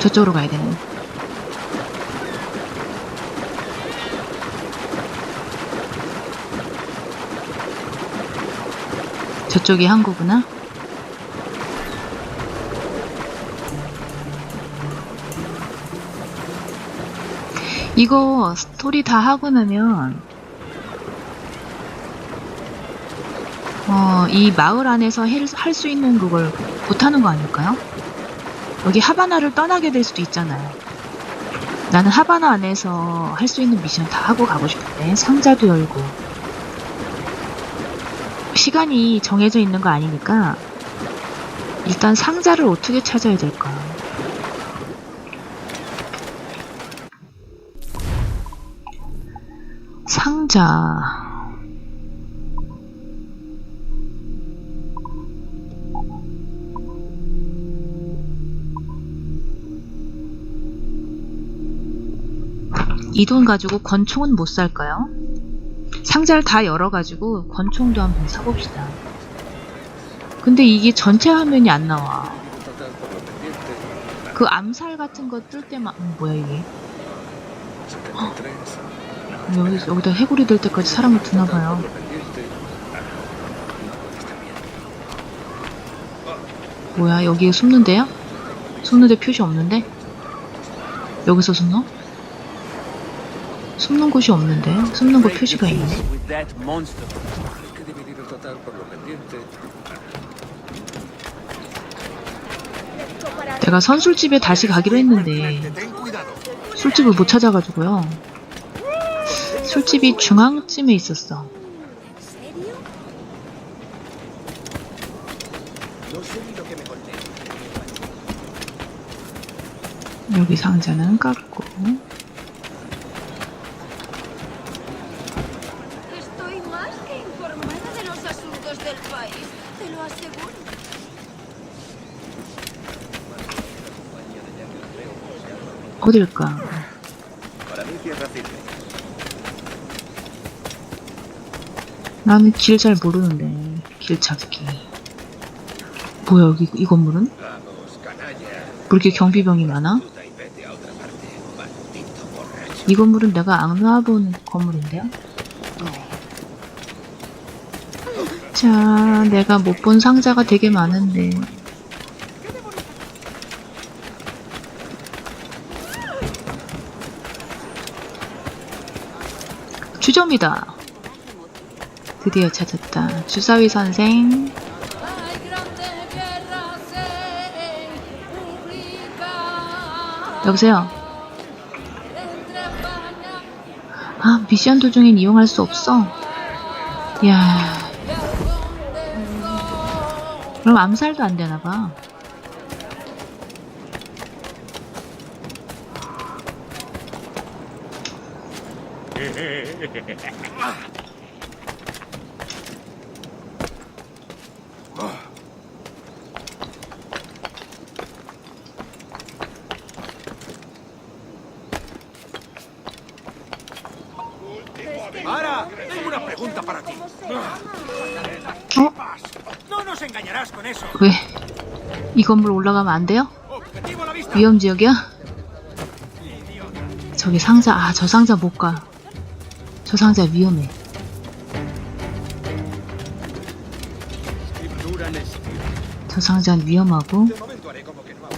저쪽으로 가야 되네. 저쪽이 항구구나. 이거 스토리 다 하고 나면 어, 이 마을 안에서 할 수 있는 그걸 못하는 거 아닐까요? 여기 하바나를 떠나게 될 수도 있잖아요. 나는 하바나 안에서 할 수 있는 미션 다 하고 가고 싶은데 상자도 열고 시간이 정해져 있는 거 아니니까 일단 상자를 어떻게 찾아야 될까? 상자 이 돈 가지고 권총은 못 살까요? 상자를 다 열어가지고 권총도 한번 사봅시다. 근데 이게 전체 화면이 안 나와. 그 암살 같은 거 뜰 때만 음, 뭐야 이게? 여기 여기다 해골이 될 때까지 사람을 두나 봐요. 뭐야 여기에 숨는데요? 숨는데 표시 없는데? 여기서 숨노? 숨는 곳이 없는데? 숨는 곳 표시가 있네. 내가 선술집에 다시 가기로 했는데 술집을 못 찾아가지고요. 술집이 중앙쯤에 있었어. 여기 상자는 깎고 어딜까? 나는 길 잘 모르는데 길 찾기. 뭐야 여기 이 건물은? 뭐 이렇게 경비병이 많아? 이 건물은 내가 안 와본 건물인데요. 자, 내가 못 본 상자가 되게 많은데. 주점이다. 드디어 찾았다. 주사위 선생. 여보세요. 아, 미션 도중엔 이용할 수 없어. 이야. 그럼 암살도 안 되나 봐. Mara, tengo una pregunta para ti. 어? No nos engañarás con eso. 왜? 이 건물 올라가면 안 돼요? Objetivo a la vista. 위험 지역이야? 저기 상자, 아, 저 상자 못 가. 저 상자 위험해. 저 상자는 위험하고. De momento haré como que no hago.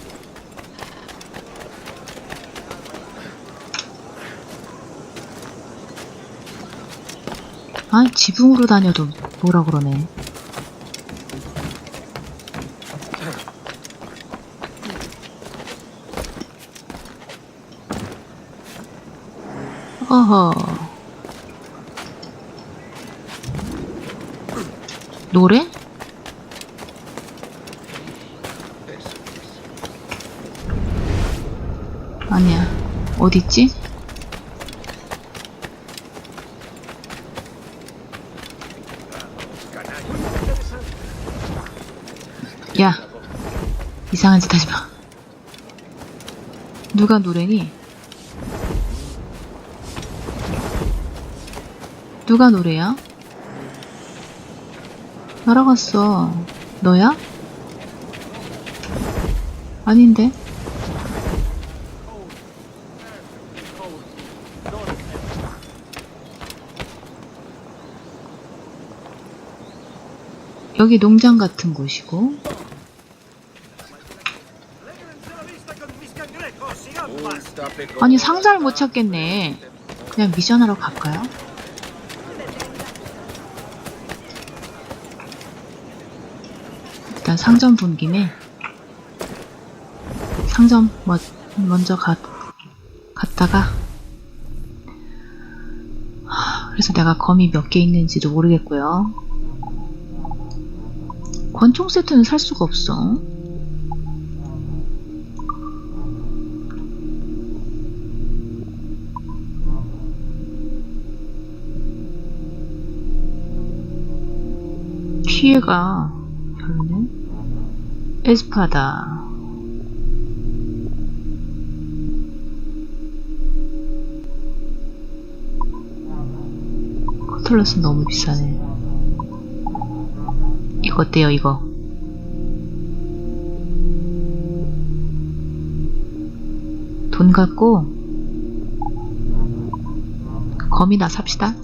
아, 지붕으로 다녀도 뭐라 그러네. 어허. 노래? 아니야. 어딨지? 야, 이상한 짓 하지 마. 누가 노래니? 누가 노래야? 날아갔어. 너야? 아닌데? 여기 농장 같은 곳이고 아니 상자를 못 찾겠네 그냥 미션하러 갈까요? 일단 상점 본 김에 상점 뭐, 먼저 가, 갔다가 하, 그래서 내가 검이 몇 개 있는지도 모르겠고요. 권총 세트는 살 수가 없어. 피해가 에스파다. 커틀러스 너무 비싸네. 이거 어때요 이거? 돈 갖고 검이나 삽시다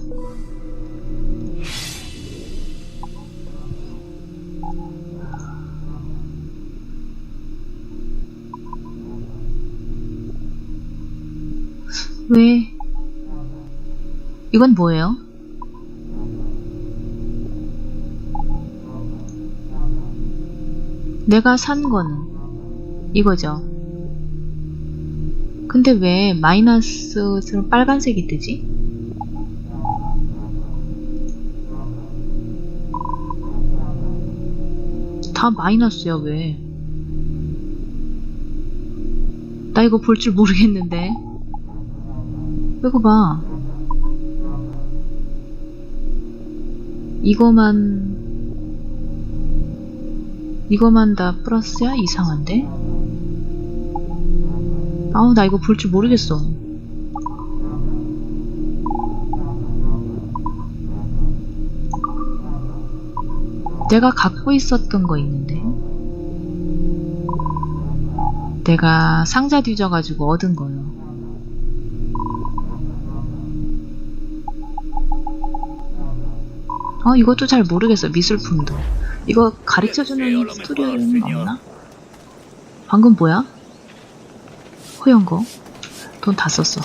이건 뭐예요? 내가 산 거는 이거죠. 근데 왜 마이너스처럼 빨간색이 뜨지? 다 마이너스야 왜? 나 이거 볼 줄 모르겠는데. 이거 봐. 이거만 이거만 다 플러스야? 이상한데? 아우 나 이거 볼 줄 모르겠어 내가 갖고 있었던 거 있는데 내가 상자 뒤져가지고 얻은 거요 어 이것도 잘 모르겠어 미술품도 이거 가르쳐주는 튜토리얼은 없나? 방금 뭐야? 허연 거? 돈 다 썼어.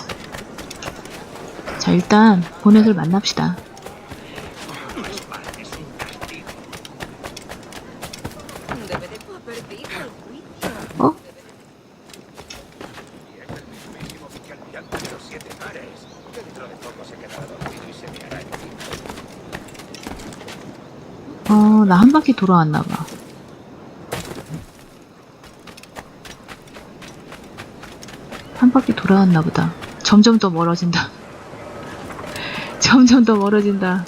자, 일단 보넷을 만납시다. 어, 나 한 바퀴 돌아왔나봐. 한 바퀴 돌아왔나 보다. 점점 더 멀어진다. 점점 더 멀어진다.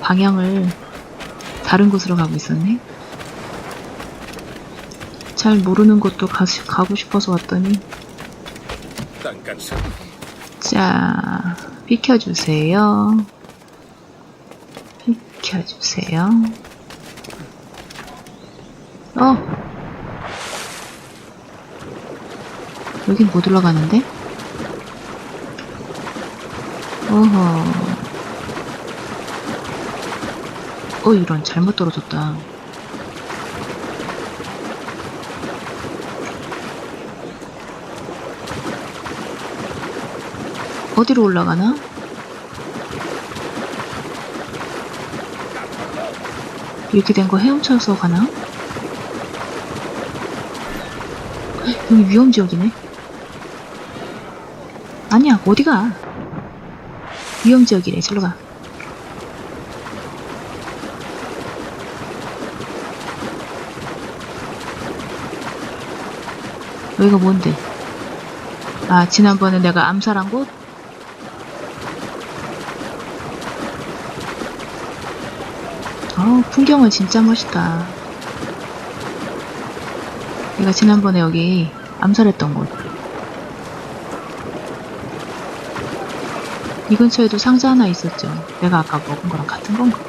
방향을 다른 곳으로 가고 있었네. 잘 모르는 곳도 가, 가고 싶어서 왔더니. 자, 비켜주세요. 비켜주세요. 어! 여긴 못 올라가는데? 어허. 어, 이런, 잘못 떨어졌다. 어디로 올라가나? 이렇게 된 거 헤엄쳐서 가나? 여기 위험 지역이네. 아니야, 어디가? 위험 지역이래, 절로 가. 여기가 뭔데? 아, 지난번에 내가 암살한 곳? 어, 풍경은 진짜 멋있다. 내가 지난번에 여기 암살했던 곳. 이 근처에도 상자 하나 있었죠. 내가 아까 먹은 거랑 같은 건가?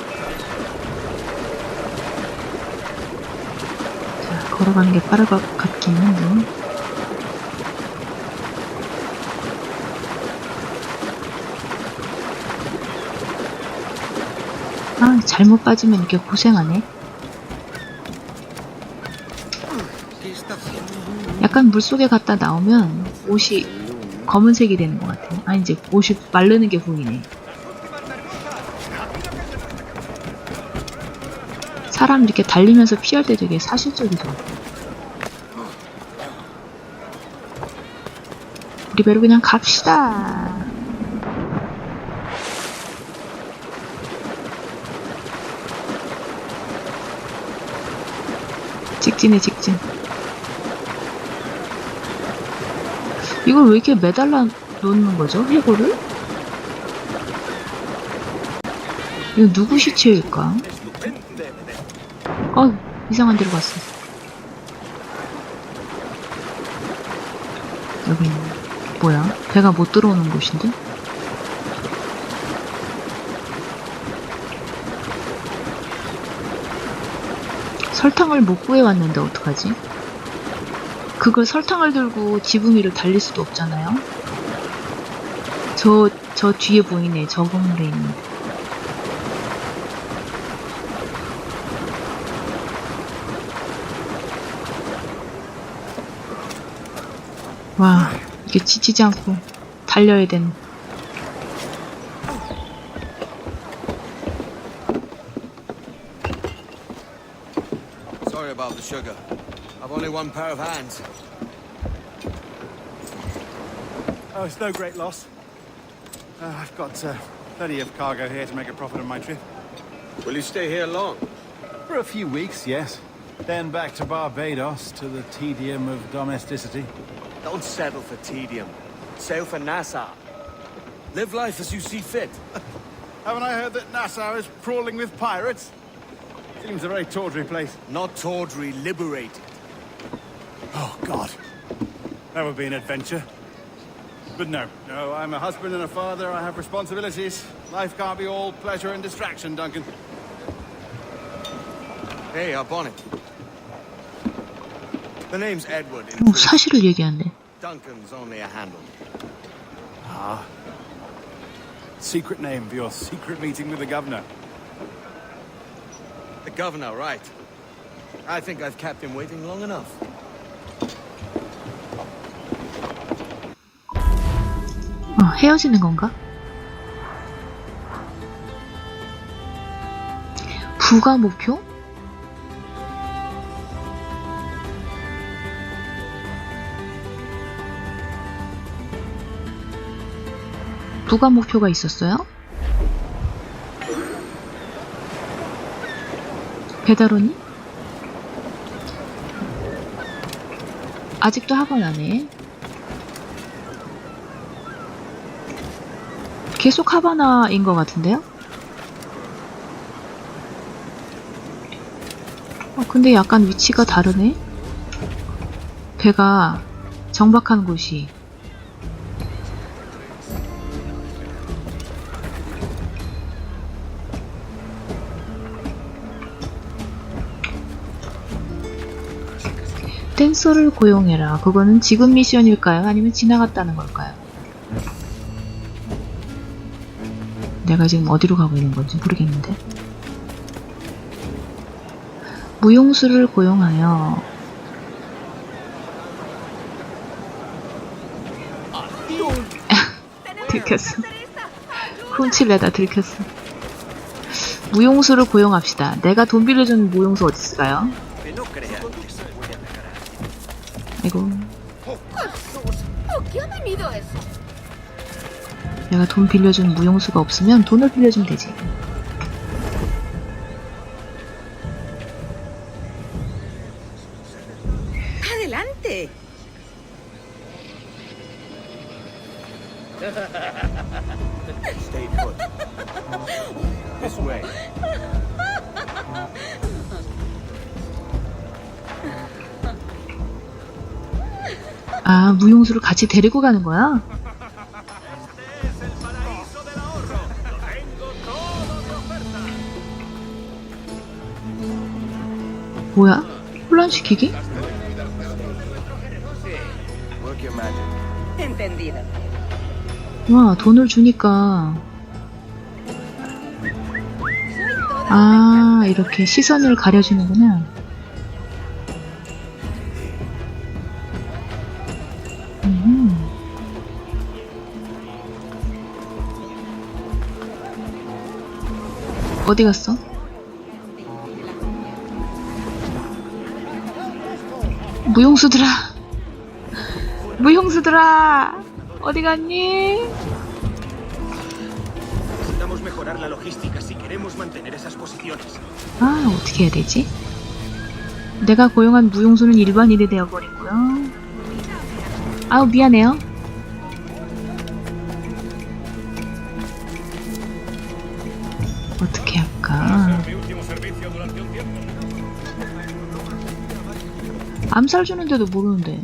자, 걸어가는 게 빠를 것 같긴 한데. 잘못 빠지면 이게 고생하네. 약간 물속에 갔다 나오면 옷이 검은색이 되는 것 같아. 아, 이제 옷이 마르는 게 보이네. 사람 이렇게 달리면서 피할 때 되게 사실적이죠. 우리 배로 그냥 갑시다. 직진해, 직진. 이걸 왜 이렇게 매달라 놓는 거죠? 해골을? 이거 누구 시체일까? 어, 이상한 데로 갔어. 여기 뭐야? 배가 못 들어오는 곳인데? 설탕을 못 구해왔는데 어떡하지? 그걸 설탕을 들고 지붕 위를 달릴 수도 없잖아요? 저, 저 뒤에 보이네. 저 건물에 있는. 와, 이게 지치지 않고 달려야 되는. The sugar. I've only one pair of hands. Oh, it's no great loss. Uh, I've got uh, plenty of cargo here to make a profit on my trip. Will you stay here long? For a few weeks, yes. Then back to Barbados to the tedium of domesticity. Don't settle for tedium. Sail for Nassau. Live life as you see fit. Haven't I heard that Nassau is crawling with pirates? Seems a very tawdry place. Not tawdry, liberated. Oh, God. That would be an adventure. But no, no, I'm a husband and a father. I have responsibilities. Life can't be all pleasure and distraction, Duncan. Hey, our bonnet. The name's Edward. 오, 사실을 얘기한대. Duncan's only a handle. Ah. Secret name for your secret meeting with the governor. The governor, right. I think I've kept him waiting long enough. 어, 헤어지는 건가? 부가 목표? 부가 목표가 있었어요? 배달원이? 아직도 하바나네. 계속 하바나인 것 같은데요? 어, 근데 약간 위치가 다르네? 배가 정박한 곳이. 댄서를 고용해라. 그거는 지금 미션일까요? 아니면 지나갔다는 걸까요? 내가 지금 어디로 가고 있는 건지 모르겠는데. 무용수를 고용하여 들켰어. 훔칠래다 들켰어. 무용수를 고용합시다. 내가 돈 빌려준 무용수 어디 있을까요? 아이고, ¡Jesús! ¿Por qué ha venido eso? 내가 돈 빌려준 무용수가 없으면 돈을 빌려주면 되지. 아, 무용수를 같이 데리고 가는 거야? 뭐야? 혼란시키기? 와, 돈을 주니까. 아, 이렇게 시선을 가려주는구나. 어디 갔어? 무용수들아 무용수들아 어디 갔니? 아 어떻게 해야 되지? 내가 고용한 무용수는 일반인이 되어버리고요 아우 미안해요 암살 주는데도 모르는데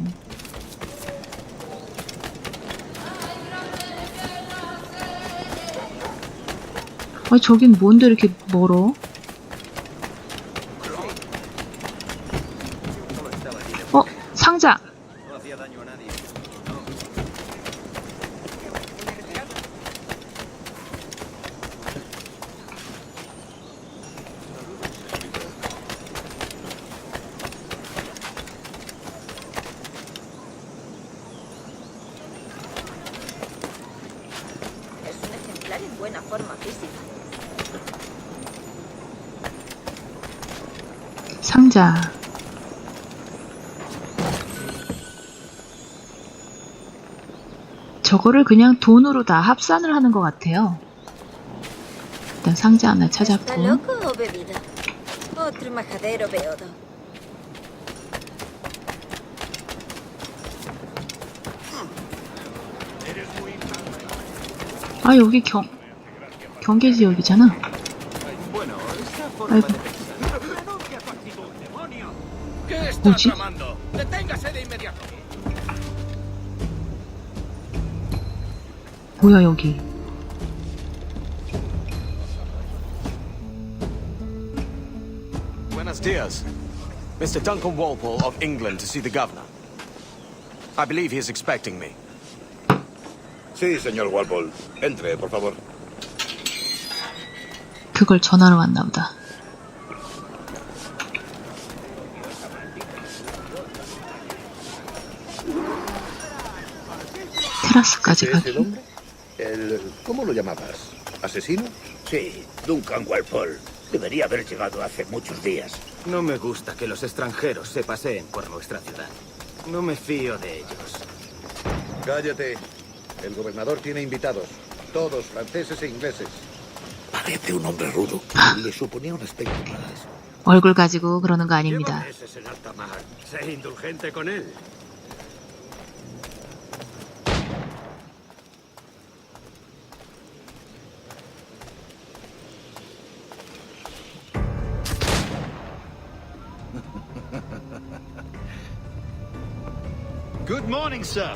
아 저긴 뭔데 이렇게 멀어? 어 상자 상자 저거를 그냥 돈으로 다 합산을 하는 것 같아요 일단 상자 하나 ¿Está 찾았고. 아 여기 경 경계 지역이잖아 forma ¿Qué está Oye. tramando? Deténgase de inmediato. 뭐야 여기 Buenos dias. Mr. Duncan Walpole of England to see the governor. I believe he is expecting me. Sí, señor Walpole. Entre, por favor. 그걸 전화로 왔나 보다 테라스까지 ¿Ese es 가기 el hombre? El, ¿Cómo lo llamabas? ¿Asesino? Sí, Duncan Walpole. Debería haber llegado hace muchos días. No me gusta que los extranjeros se paseen por nuestra ciudad. No me fío de ellos. Cállate. El gobernador tiene invitados. Todos franceses e ingleses. Parece un hombre rudo. Le suponía un aspecto más. 얼굴 가지고 그러는 거 아닙니다 Ese es el alta mar. Sé indulgente con él. morning, sir.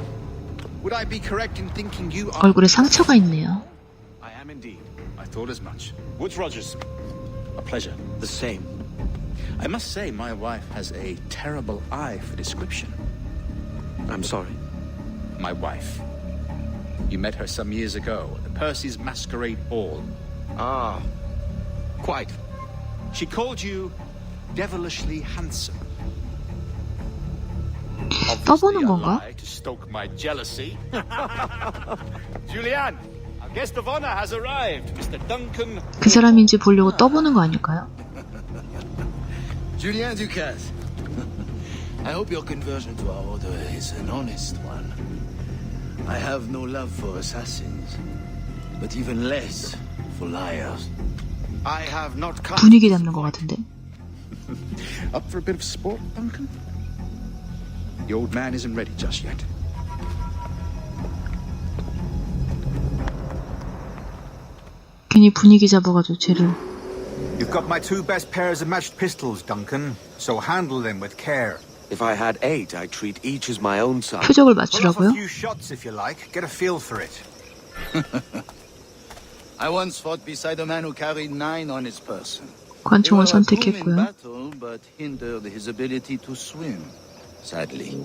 Would I be correct in thinking you are... 얼굴에 상처가 있네요 I am indeed. I thought as much. Woods Rogers. A pleasure. The same. I must say, my wife has a terrible eye for description. I'm sorry. My wife. You met her some years ago at the Percy's Masquerade Ball. Ah, quite. She called you devilishly handsome. 떠보는 Obviously a 건가? lie to stoke my jealousy. Julianne, our guest of honor has arrived, Mr. Duncan. 그 사람인지 보려고 떠보는 거 아닐까요? Julien Ducasse. I hope your conversion to our order is an honest one. I have no love for assassins, but even less for liars. I have not come. 분위기 잡는 것 같은데 Up for a bit of sport, Duncan? The old man isn't ready just yet. 괜히 분위기 잡아가지고 쟤를 You've got my two best pairs of matched pistols, Duncan, so handle them with care. If I had eight, I'd treat each as my own son. 표적을 Pull off a 맞추라고요? few shots if you like. Get a feel for it. I once fought beside a man who carried nine on his person. They 관총을 were a boom in 선택했고요 battle, but hindered his ability to swim. Sadly.